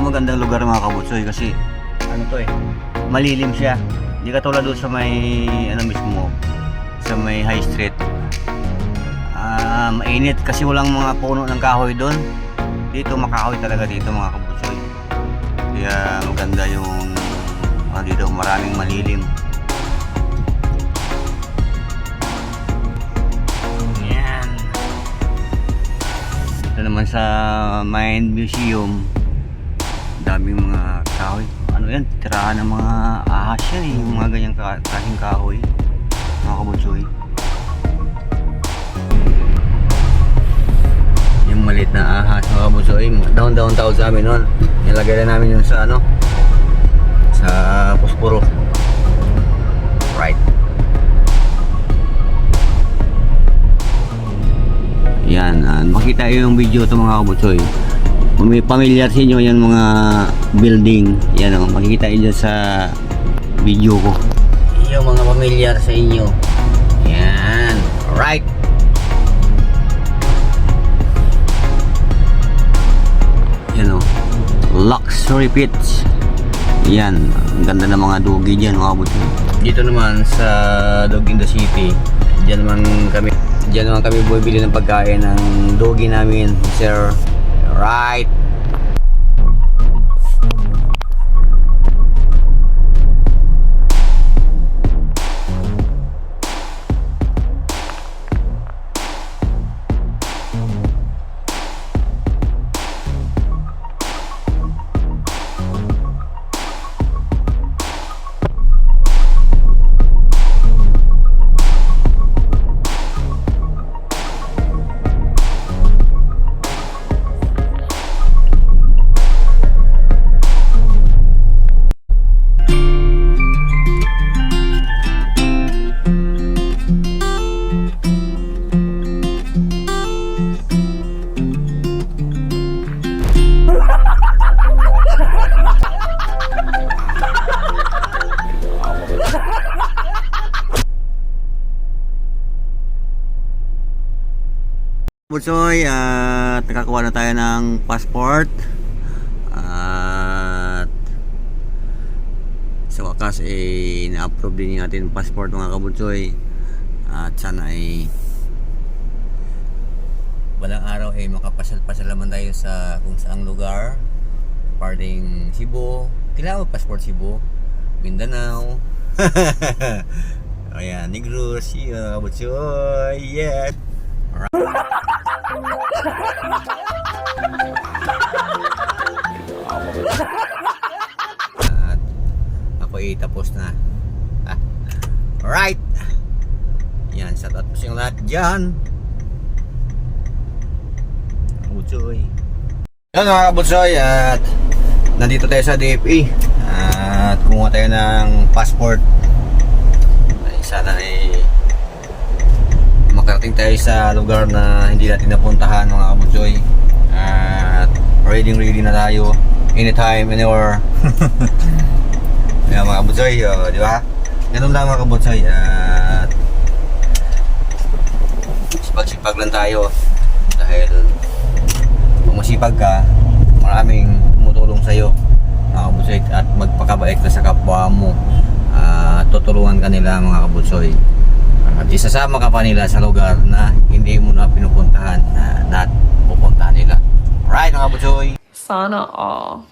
magandang lugar mga kabutsoy kasi ano to eh, malilim siya. Hindi katulad doon sa may ano mismo, sa may high street. Ah, mainit kasi walang mga puno ng kahoy doon. Dito makahoy talaga dito mga kabutsoy. Kaya maganda yung ano dito, maraming malilim. Yan. Ito naman sa Mind Museum. Daming mga kahoy. Ano yan? Tirahan ng mga ahas yan eh. Yung mga ganyang ka kasing kahoy. Mga kabutsoy. Yung maliit na ahas mga kabutsoy. Down-down tawag sa amin nun. Nilagay na namin yun sa ano. Sa puspuro. Right. Yan, ah, makita yung video to mga kabutsoy. Familiar sa inyo yan mga building, yan o, makikita nyo dyan sa video ko. Yung mga familiar sa inyo. Yan, right. Yan o, luxury pits. Yan, ang ganda ng mga dugi dyan mga kabutsoy. Dito naman sa Dog in the City, dyan naman kami Diyan naman kami bumibili ng pagkain ng dogi namin, sir. Right. Butsoy, at nakakuha na tayo ng passport. At sa wakas eh na-approve din natin passport mga kabutsoy. At sana ay walang araw ay makapasal-pasal naman tayo sa kung saang lugar. Parting Cebu. Kailangan passport Cebu. Mindanao. Ayan, Negros. Yeah, kabutsoy. Yeah. At ako ay tapos na. Ah. Alright. Yan, sa inyo lahat dyan. Kabutsoy. Yan mga kabutsoy at nandito tayo sa DFE at kumuha tayo ng passport. Ay, sana ay makarating tayo sa lugar na hindi natin napuntahan mga kabutsoy at ready ready na tayo. Anytime anywhere. Ayan mga kabutsoy oh, di ba? Ganun lang mga kabutsoy at sipag-sipag lang tayo. Dahil kung masipag ka maraming tumutulong sa'yo mga kabutsoy at magpakabait ka sa kapwa mo. At tutulungan ka nila mga kabutsoy at isasama ka pa nila sa lugar na hindi mo na pinupuntahan na, na pupuntahan nila. Right mga kabutsoy? Sana all.